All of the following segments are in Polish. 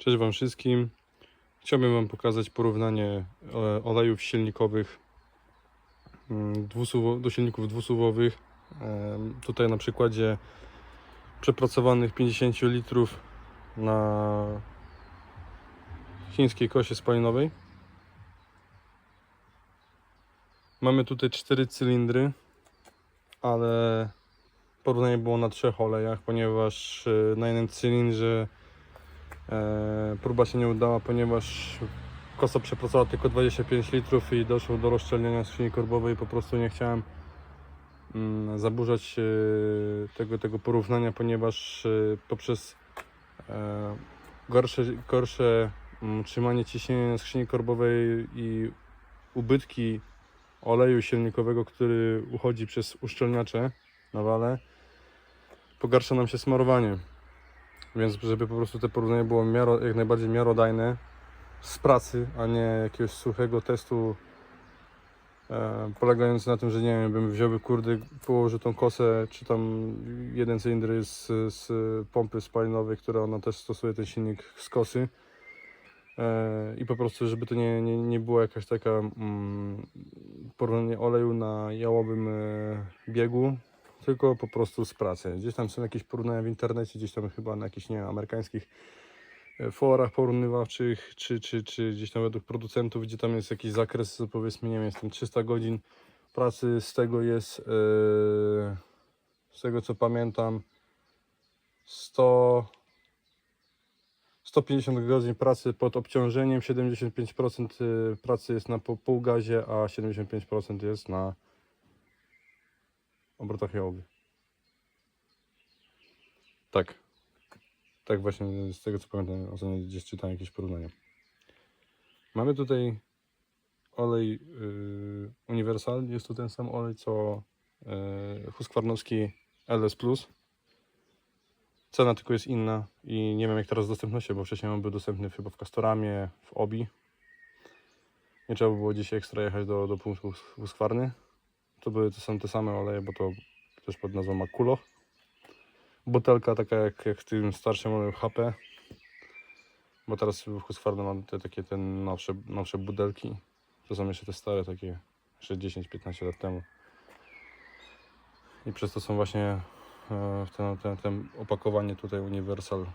Cześć Wam wszystkim. Chciałbym Wam pokazać porównanie e, olejów silnikowych mm, do silników dwusuwowych. Tutaj na przykładzie przepracowanych 50 litrów na chińskiej kosie spalinowej. Mamy tutaj cztery cylindry, ale porównanie było na trzech olejach, ponieważ e, na jednym cylindrze próba się nie udała, ponieważ kosa przepracowała tylko 25 litrów i doszło do rozszczelnienia skrzyni korbowej. Po prostu nie chciałem mm, zaburzać e, tego, tego porównania, ponieważ e, poprzez e, gorsze, gorsze mm, trzymanie ciśnienia na skrzyni korbowej i ubytki oleju silnikowego, który uchodzi przez uszczelniacze na wale, pogarsza nam się smarowanie. Więc żeby po prostu te porównanie było miaro, jak najbardziej miarodajne z pracy, a nie jakiegoś suchego testu e, na tym, że nie wiem, bym wziął kurde, położył tą kosę, czy tam jeden cylinder z, z pompy spalinowej, która ona też stosuje ten silnik z kosy. E, I po prostu, żeby to nie, nie, nie była jakaś taka mm, porównanie oleju na jałowym e, biegu, tylko po prostu z pracy. Gdzieś tam są jakieś porównania w internecie, gdzieś tam chyba na jakichś, nie wiem, amerykańskich e, forach porównywawczych, czy, czy, czy gdzieś tam według producentów, gdzie tam jest jakiś zakres, powiedzmy, nie wiem, jest tam 300 godzin pracy, z tego jest, e, z tego co pamiętam, 100, 150 godzin pracy pod obciążeniem, 75% y, pracy jest na półgazie, a 75% jest na obrotach jałowych. Tak. Tak właśnie z tego co pamiętam, ostatnio gdzieś czytałem jakieś porównania. Mamy tutaj olej yy, Universal. Jest to ten sam olej co yy, Husqvarnowski LS. Cena tylko jest inna i nie wiem jak teraz z bo wcześniej on był dostępny chyba w Castoramie, w Obi. Nie trzeba było dzisiaj ekstra jechać do, do punktu Husqvarny. To były to są te same oleje, bo to też pod nazwą Makulo. Butelka taka jak, jak w tym starszym oleju HP. Bo teraz w Husqvarna mam te takie te nowsze, nowsze butelki. To są jeszcze te stare takie, jeszcze 10-15 lat temu. I przez to są właśnie e, ten, ten, ten opakowanie tutaj Universal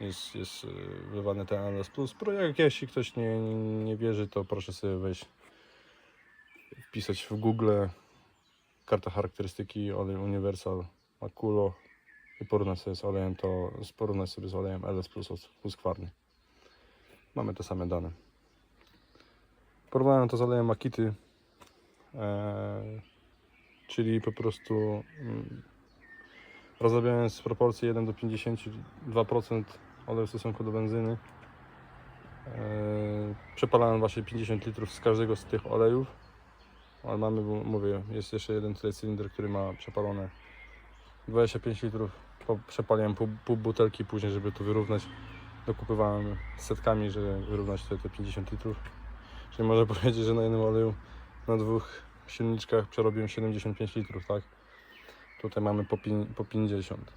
jest, jest e, wywany ten LS Plus Pro. Jak jeśli ktoś nie, nie wierzy, to proszę sobie wejść wpisać w Google karta charakterystyki olej Universal Makulo i porównać sobie z olejem to porównać sobie z olejem LS Plus od Husqvarny. Mamy te same dane. Porównałem to z olejem Makity, e, czyli po prostu mm, rozrabiając proporcję 1 do 52% oleju w stosunku do benzyny. E, przepalałem właśnie 50 litrów z każdego z tych olejów ale mamy, mówię, jest jeszcze jeden tutaj cylinder, który ma przepalone 25 litrów. Przepaliłem pół, pół butelki później, żeby to wyrównać. Dokupywałem setkami, żeby wyrównać te, te 50 litrów. Czyli można powiedzieć, że na jednym oleju na dwóch silniczkach przerobiłem 75 litrów, tak? Tutaj mamy po, po 50.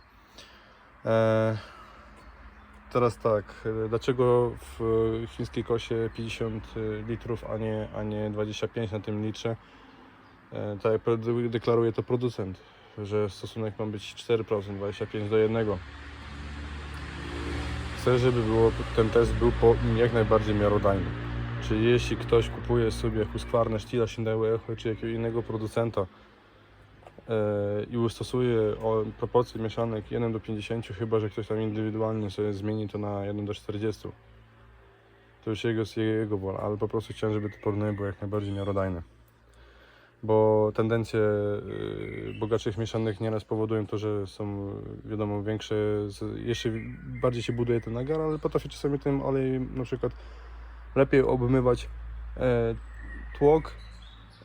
Eee, teraz tak, e, dlaczego w chińskiej kosie 50 litrów, a nie, a nie 25 na tym litrze? E, Tak jak deklaruje to producent, że stosunek ma być 4%, 25 do 1. Chcę, żeby było, ten test był po, jak najbardziej miarodajny. Czyli jeśli ktoś kupuje sobie Husqvarna, Stila, Schindler Echo czy jakiegoś innego producenta e, i stosuje o, proporcje mieszanek 1 do 50, chyba że ktoś tam indywidualnie sobie zmieni to na 1 do 40. To już jego, jego wola, ale po prostu chciałem, żeby to porównanie było jak najbardziej miarodajne bo tendencje y, bogatszych mieszanych nieraz powodują to, że są wiadomo większe, jeszcze bardziej się buduje ten nagar, ale potrafi czasami tym olej na przykład lepiej obmywać e, tłok,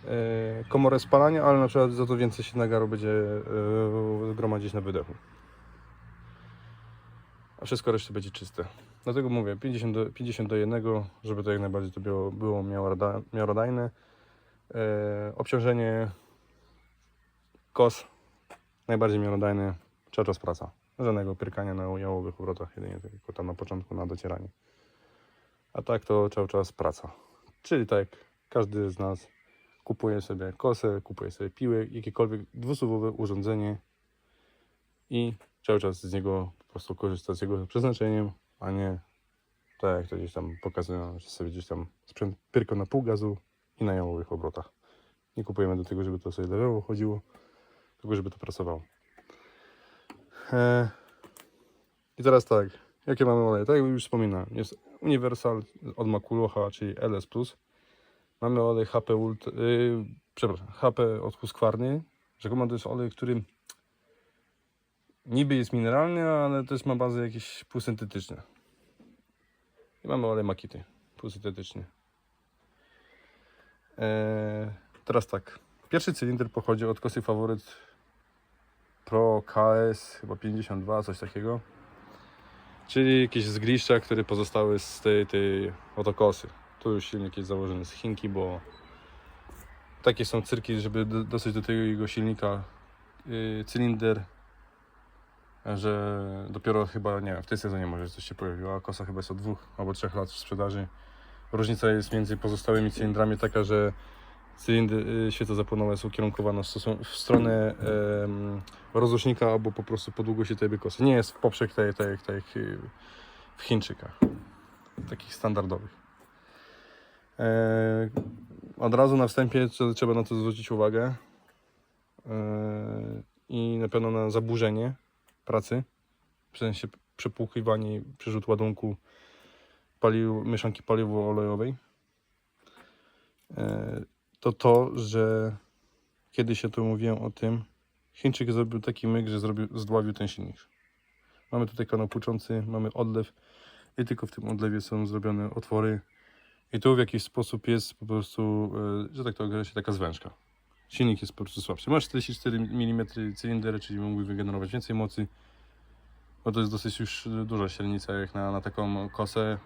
e, komorę spalania, ale na przykład za to więcej się nagaru będzie e, gromadzić na wydechu. A wszystko reszty będzie czyste. Dlatego mówię 50 do, 50 do 1, żeby to jak najbardziej to było, było miaroda- miarodajne. E, obciążenie kos najbardziej miarodajne, cały czas praca. Żadnego pyrkania na jałowych obrotach, jedynie tylko tam na początku na docieranie. A tak to cały czas praca. Czyli tak każdy z nas kupuje sobie kosę, kupuje sobie piły, jakiekolwiek dwusuwowe urządzenie i cały czas z niego po prostu korzysta z jego przeznaczeniem, a nie tak jak to gdzieś tam pokazują, że sobie gdzieś tam sprzęt pyrko na pół gazu i na jałowych obrotach. Nie kupujemy do tego, żeby to sobie leżało, chodziło, tylko żeby to pracowało. E, I teraz tak, jakie mamy oleje? Tak jak już wspominałem, jest Universal od Makulocha, czyli LS+. Mamy olej HP Ult, yy, przepraszam, HP od Husqvarny. Rzekomo to jest olej, który niby jest mineralny, ale też ma bazę jakieś półsyntetyczne. I mamy olej Makity, półsyntetyczny. Eee, teraz tak, pierwszy cylinder pochodzi od kosy Faworyt Pro KS, chyba 52, coś takiego. Czyli jakieś zgliszcza, które pozostały z tej, tej oto kosy. Tu już silnik jest założony z Chinki, bo takie są cyrki, żeby do, dosyć do tego jego silnika yy, cylinder, że dopiero chyba, nie wiem, w tej sezonie może coś się pojawiło, a kosa chyba jest od dwóch albo trzech lat w sprzedaży. Różnica jest między pozostałymi cylindrami taka, że cylindry, yy, świeca zapłonowa jest ukierunkowana w, stronę em, rozrusznika albo po prostu po długości tej kosy. Nie jest w poprzek tej, tej, tej, tej w Chińczykach, takich standardowych. E, od razu na wstępie trze- trzeba na to zwrócić uwagę e, i na pewno na zaburzenie pracy, w sensie przepłukiwanie przerzut ładunku paliw, mieszanki paliwowo-olejowej. E, to to, że kiedy się tu mówiłem o tym, Chińczyk zrobił taki myk, że zrobił, zdławił ten silnik. Mamy tutaj kanał płuczący, mamy odlew i tylko w tym odlewie są zrobione otwory i tu w jakiś sposób jest po prostu, e, że tak to określę, taka zwężka. Silnik jest po prostu słabszy. Masz 44 mm cylinder, czyli mógłby wygenerować więcej mocy. Bo to jest dosyć już duża średnica jak na, na taką kosę.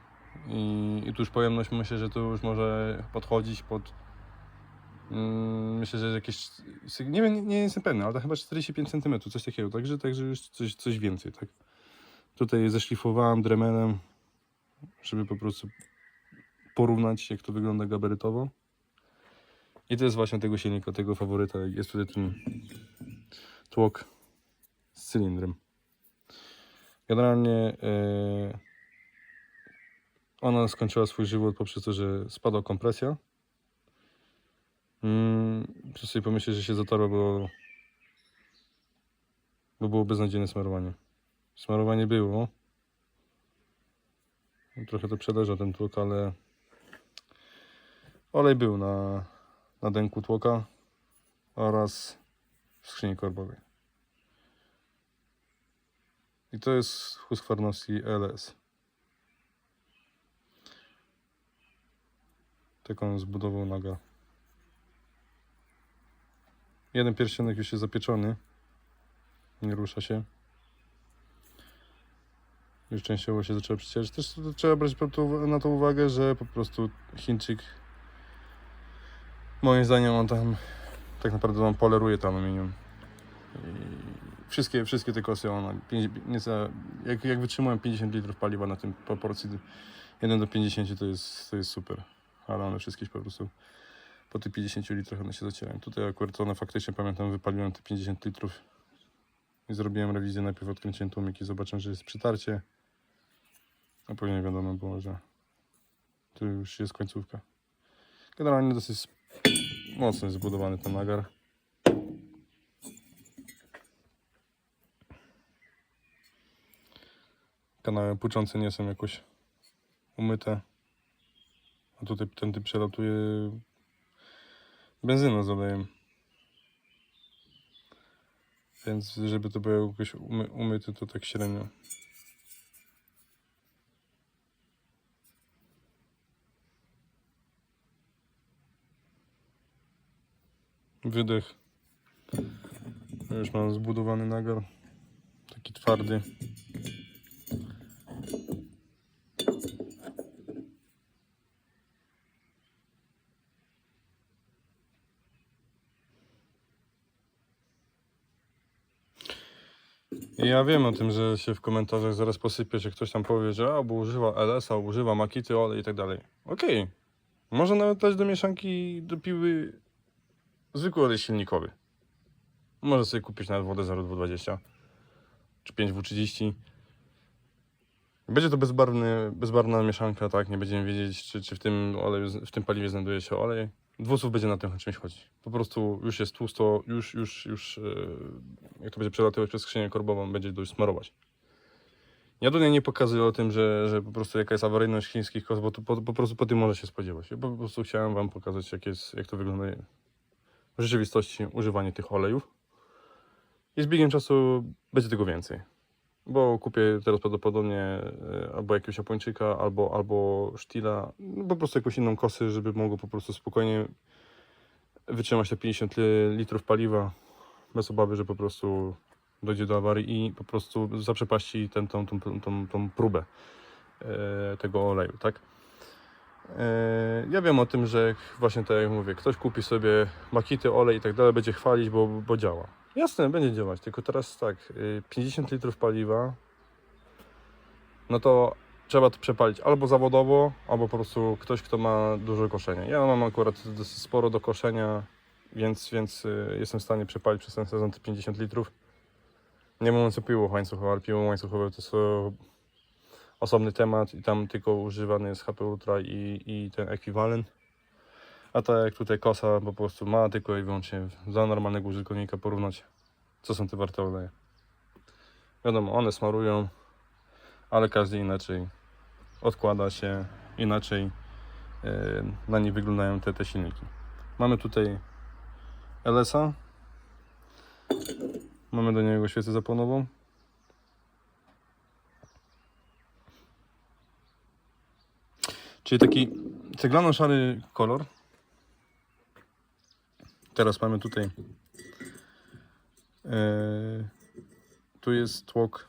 I, I tu już pojemność myślę, że tu już może podchodzić pod. Mm, myślę, że jakieś. Nie wiem, nie, jestem pewny, ale chyba 45 cm, coś takiego. Także, także już coś, coś więcej, tak. Tutaj zeszlifowałem dremelem, żeby po prostu porównać, jak to wygląda gabarytowo. I to jest właśnie tego silnika, tego faworyta. Jest tutaj ten tłok z cylindrem. Generalnie e, ona skończyła swój żywot poprzez to, że spadła kompresja. Mm, Przez sobie pomyśleć, że się zatarła, bo, bo było beznadziejne smarowanie. Smarowanie było. Trochę to przedeża ten tłok, ale olej był na, na denku tłoka oraz w skrzyni korbowej. I to jest Husqvarnowski LS. Taką zbudował naga. Jeden pierścionek już jest zapieczony. Nie rusza się. Już częściowo się zaczęło przecierać. Też trzeba brać na to uwagę, że po prostu Chińczyk moim zdaniem on tam tak naprawdę on poleruje to aluminium. Wszystkie, wszystkie te kosy pięć, nieca, jak, jak wytrzymują 50 litrów paliwa na tym proporcji 1 do 50 to jest, to jest super. Ale one wszystkie po prostu po tych 50 litrach one się zacierają. Tutaj akurat one faktycznie pamiętam wypaliłem te 50 litrów i zrobiłem rewizję. Najpierw odkręciłem tłumik i zobaczyłem, że jest przytarcie. A później wiadomo było, że tu już jest końcówka. Generalnie dosyć mocno jest zbudowany ten nagar. Kanały płuczące nie są jakoś umyte. A tutaj ten typ przelatuje benzyną z olejem. Więc żeby to było jakoś umy, umyte, to tak średnio. Wydech. Już mam zbudowany nagar. Taki twardy. Ja wiem o tym, że się w komentarzach zaraz posypie, że ktoś tam powie, że albo używa LS-a, używa Makity, olej i tak dalej. Okej. Można nawet dać do mieszanki, do piły zwykły olej silnikowy. Można sobie kupić nawet wodę 0,220 czy 5W30. Będzie to bezbarwny, bezbarwna mieszanka, tak? Nie będziemy wiedzieć, czy, czy w tym oleju, w tym paliwie znajduje się olej. Dwusów będzie na tym czymś chodzić. Po prostu już jest tłusto, już, już, już, e, jak to będzie przelatywać przez skrzynię korbową, będzie dość smarować. Ja tutaj nie pokazuję o tym, że, że po prostu jaka jest awaryjność chińskich kos, bo to po, po prostu po tym może się spodziewać. Ja po prostu chciałem wam pokazać, jak, jest, jak to wygląda w rzeczywistości używanie tych olejów. I z biegiem czasu będzie tego więcej. Bo kupię teraz prawdopodobnie e, albo jakiegoś Japończyka, albo, albo sztila, no po prostu jakąś inną kosę, żeby mogło po prostu spokojnie wytrzymać te 50 li- litrów paliwa bez obawy, że po prostu dojdzie do awarii i po prostu zaprzepaści ten, tą, tą, tą, tą, tą próbę e, tego oleju, tak? E, Ja wiem o tym, że właśnie tak jak mówię, ktoś kupi sobie makity, olej i tak dalej, będzie chwalić, bo, bo działa. Jasne, będzie działać, tylko teraz tak, y, 50 litrów paliwa, no to trzeba to przepalić albo zawodowo, albo po prostu ktoś, kto ma dużo koszenia. Ja mam akurat dosyć sporo do koszenia, więc, więc y, jestem w stanie przepalić przez ten sezon te 50 litrów. Nie mówiąc o piłach łańcuchowych, ale piły łańcuchowe to e, osobny temat i tam tylko używany jest HP Ultra i, i ten ekwiwalent. A tak jak tutaj kosa po prostu ma tylko i wyłącznie za normalnego użytkownika porównać, co są te warte. Wiadomo, one smarują, ale każdy inaczej odkłada się, inaczej e, na nich wyglądają te, te silniki. Mamy tutaj LS-a, mamy do niego świecę zapłonową. Czyli taki ceglano-szary kolor. Teraz mamy tutaj. e, tu jest tłok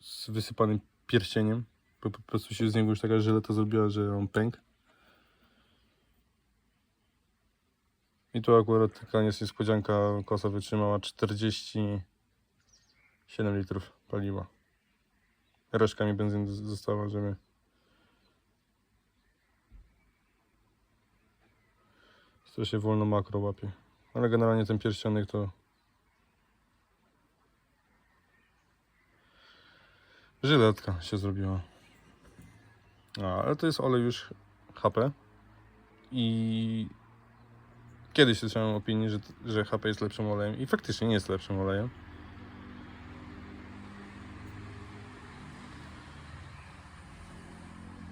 z wysypanym pierścieniem. Po, po prostu się z niego już taka żyleta zrobiła, że on pękł. I tu akurat taka jest niespodzianka. Kosa wytrzymała 47 litrów paliwa. Reszka mi benzyny została, żeby Się wolno makro łapie. Ale generalnie ten pierścionek to... Żyletka się zrobiła. A, ale to jest olej już HP. I kiedyś słyszałem opinię, że, że HP jest lepszym olejem. I faktycznie nie jest lepszym olejem.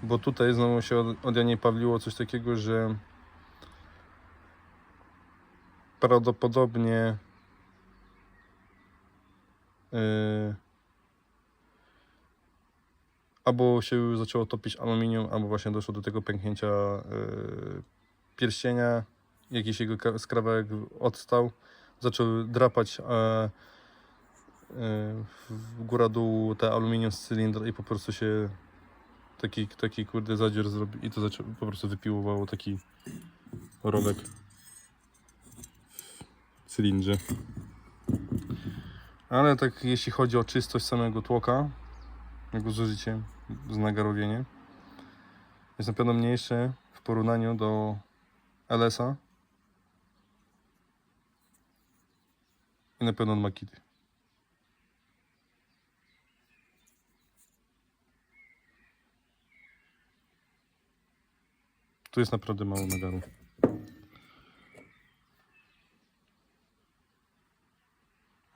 Bo tutaj znowu się od, od Janie Pawliło coś takiego, że prawdopodobnie yy, albo się zaczęło topić aluminium, albo właśnie doszło do tego pęknięcia yy, pierścienia, jakiś jego skrawek odstał, zaczął drapać yy, w góra dół te aluminium z cylindra i po prostu się taki, taki kurde zadzier zrobił i to po prostu wypiłowało taki rowek cylindrze. Ale tak jeśli chodzi o czystość samego tłoka, jego zużycie z nagarowieniem, jest na pewno mniejsze w porównaniu do LS-a i na pewno od Makity. Tu jest naprawdę mało nagaru.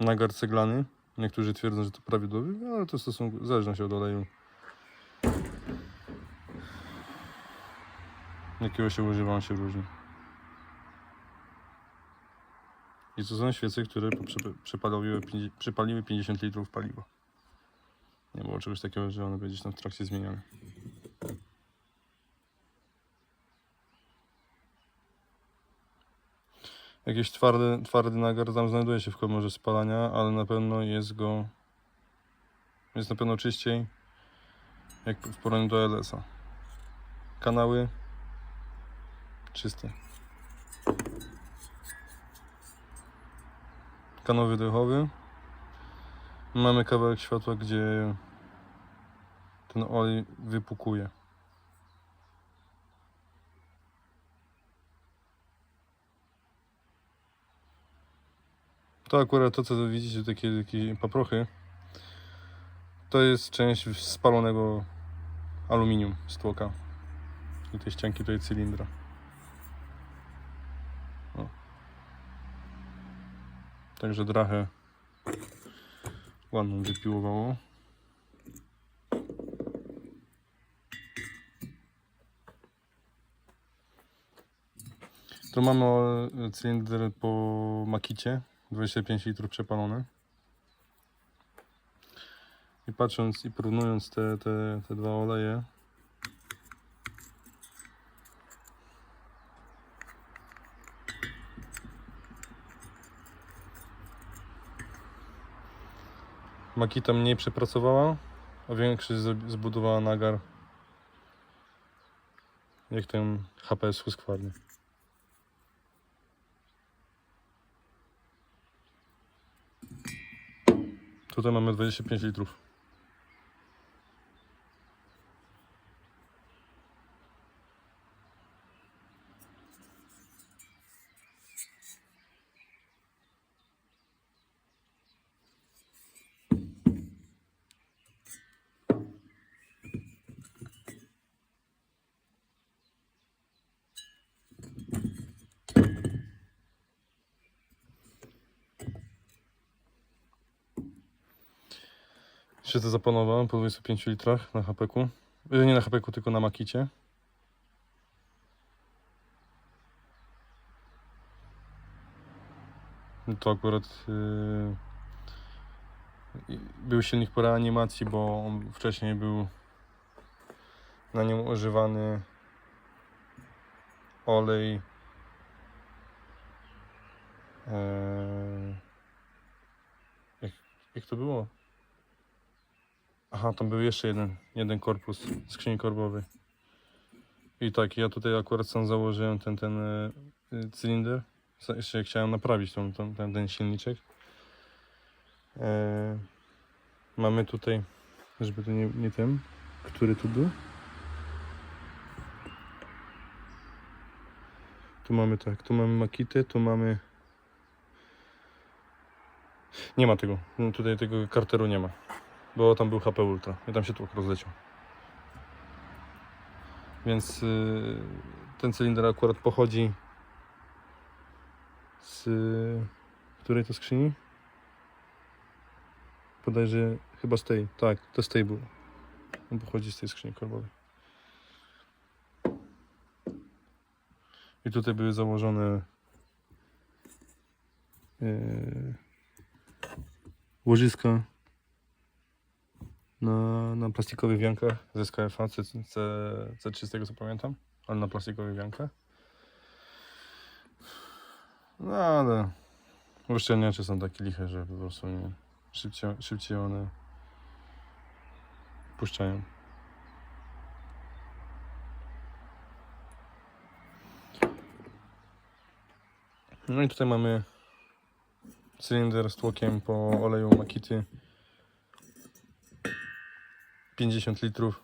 Nagar ceglany. Niektórzy twierdzą, że to prawidłowy, ale to stosunku, zależnie się od oleju. Jakiego się używa, on się różni. I to są świece, które przepaliły 50 litrów paliwa. Nie było czegoś takiego, że one będzie tam w trakcie zmieniane. Jakiś twardy, twardy nagar tam znajduje się w komorze spalania, ale na pewno jest go. Jest na pewno czyściej jak w porównaniu do LS-a. Kanały czyste. Kanał wydechowy. Mamy kawałek światła, gdzie ten olej wypukuje. To akurat to, co widzicie, takie, takie paprochy, to jest część spalonego aluminium z tłoka i tej ścianki tutaj cylindra. O. Także drachę ładną wypiłowało. Tu mamy e, cylinder po makicie, 25 litrów przepalone. I patrząc i porównując te, te, te dwa oleje, Makita mniej przepracowała, a większy zbudowała nagar. Jak ten HPS Husqvarna. Tutaj mamy 25 litrów. Się to zapanowałem po 25 litrach na hapeku. E, Nie na hapeku, tylko na makicie. To akurat yy, był silnik po reanimacji, bo on wcześniej był na nim używany olej yy, jak, jak to było? Aha, tam był jeszcze jeden, jeden korpus skrzyni korbowej. I tak, ja tutaj akurat sam założyłem ten, ten e, y, cylinder. Jeszcze chciałem naprawić tą, tą, ten, ten silniczek. E, mamy tutaj, żeby to nie, nie ten, który tu był. Tu mamy tak, tu mamy makitę, tu mamy... Nie ma tego, no tutaj tego karteru nie ma bo tam był HP Ultra i tam się tłok rozleciał. Więc y, ten cylinder akurat pochodzi z y, której to skrzyni? Podajże chyba z tej, tak, to z tej był. On pochodzi z tej skrzyni korbowej. I tutaj były założone yy, łożyska na, na plastikowych wiankach ze SKF-a C, C, C3 z tego co pamiętam, ale na plastikowych wiankach. No ale uszczelniacze są takie liche, że po prostu nie, szybciej, szybciej one puszczają. No i tutaj mamy cylinder z tłokiem po oleju Makity 50 litrów.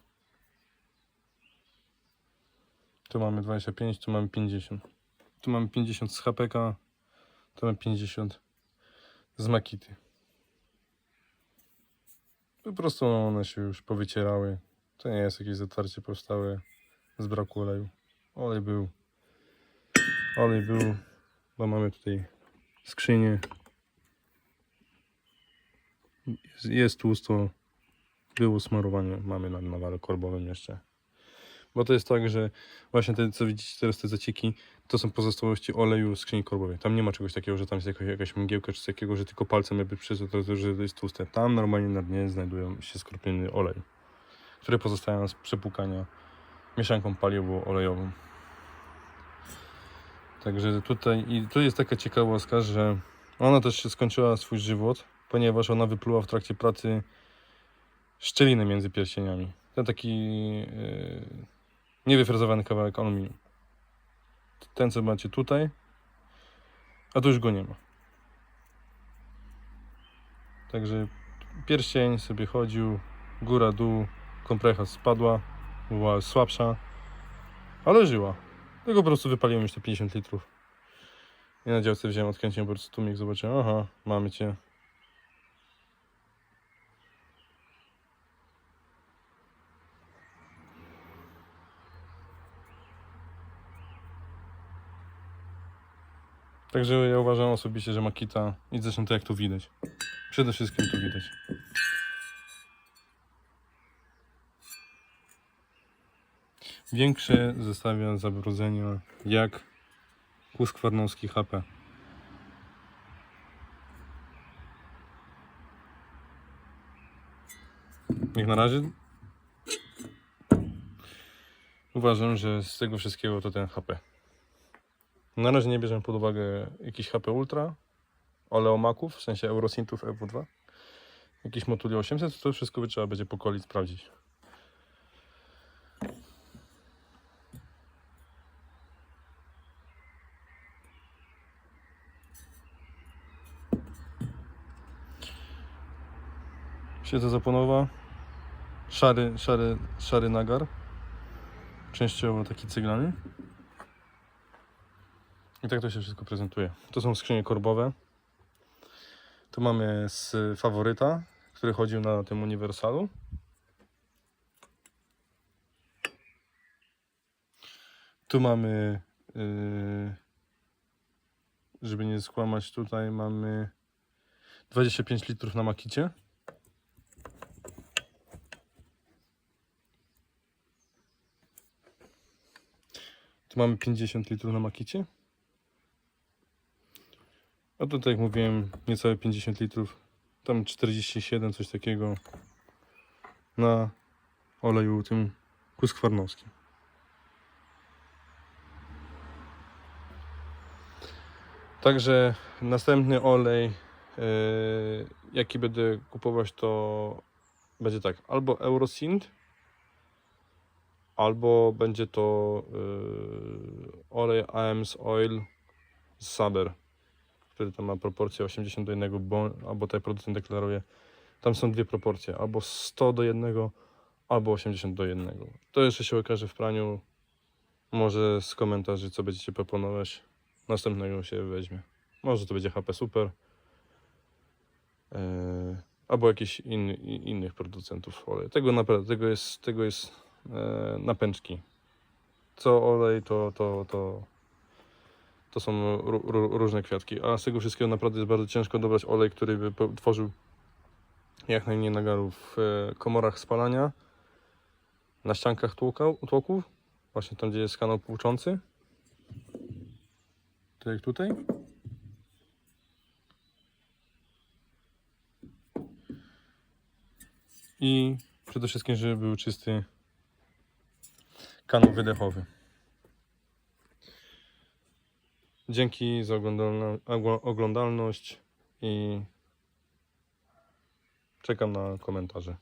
Tu mamy 25, tu mamy 50. Tu mamy 50 z HPK, tu mamy 50 z Makity. Po prostu one się już powycierały. To nie jest jakieś zatarcie powstałe z braku oleju. Olej był. Olej był, bo mamy tutaj skrzynię. Jest, jest tłusto było smarowanie mamy na nawale korbowym jeszcze. Bo to jest tak, że właśnie te, co widzicie teraz, te zacieki, to są pozostałości oleju z skrzyni korbowej. Tam nie ma czegoś takiego, że tam jest jakaś, jakaś mgiełka czy coś takiego, że tylko palcem jakby to, że to jest tłuste. Tam normalnie na dnie znajdują się skropiony olej, które pozostają z przepłukania mieszanką paliwowo-olejową. Także tutaj, i tu jest taka ciekawostka, że ona też się skończyła swój żywot, ponieważ ona wypluła w trakcie pracy szczeliny między pierścieniami. Ten taki yy, niewyfrezowany kawałek aluminium. Ten, co macie tutaj, a tu już go nie ma. Także pierścień sobie chodził, góra, dół, komprecha spadła, była słabsza, ale żyła. Tylko po prostu wypaliłem już te 50 litrów. I na działce wziąłem, odkręciłem po prostu tłumik, zobaczyłem, aha, mamy cię. Także ja uważam osobiście, że Makita, i zresztą to jak tu widać. Przede wszystkim tu widać. Większe zestawia zabrudzenia jak Kuskwarnowski HP. Jak na razie uważam, że z tego wszystkiego to ten HP. Na razie nie bierzemy pod uwagę jakiś HP Ultra, oleomaków, w sensie Eurosintów EW2, jakiś Motuli 800, to wszystko by trzeba będzie pokolić, sprawdzić. Siedzę zaponowa, szary, szary, szary nagar, częściowo taki cyglany. I tak to się wszystko prezentuje. To są skrzynie korbowe. Tu mamy z faworyta, który chodził na tym uniwersalu. Tu mamy, yy, żeby nie skłamać, tutaj mamy 25 litrów na makicie. Tu mamy 50 litrów na makicie. A to tak jak mówiłem, niecałe 50 litrów, tam 47, coś takiego. Na oleju tym kuskwarnowskim. Także następny olej, yy, jaki będę kupować, to będzie tak, albo Eurosint, albo będzie to yy, olej AMS Oil z Saber który tam ma proporcję 80 do 1, bo, albo tutaj producent deklaruje, tam są dwie proporcje, albo 100 do 1, albo 80 do 1. To jeszcze się okaże w praniu. Może z komentarzy, co będziecie proponować, następnego się weźmie. Może to będzie HP Super, yy, albo jakiś innych producentów oleju. Tego tego jest, tego jest yy, na pęczki. Co olej, to, to, to, to są ró- ró- różne kwiatki. A z tego wszystkiego naprawdę jest bardzo ciężko dobrać olej, który by tworzył jak najmniej nagarów w e, komorach spalania, na ściankach tłoków, właśnie tam, gdzie jest kanał płuczący. Tak jak tutaj. I przede wszystkim, żeby był czysty kanał wydechowy. Dzięki za oglądalność i czekam na komentarze.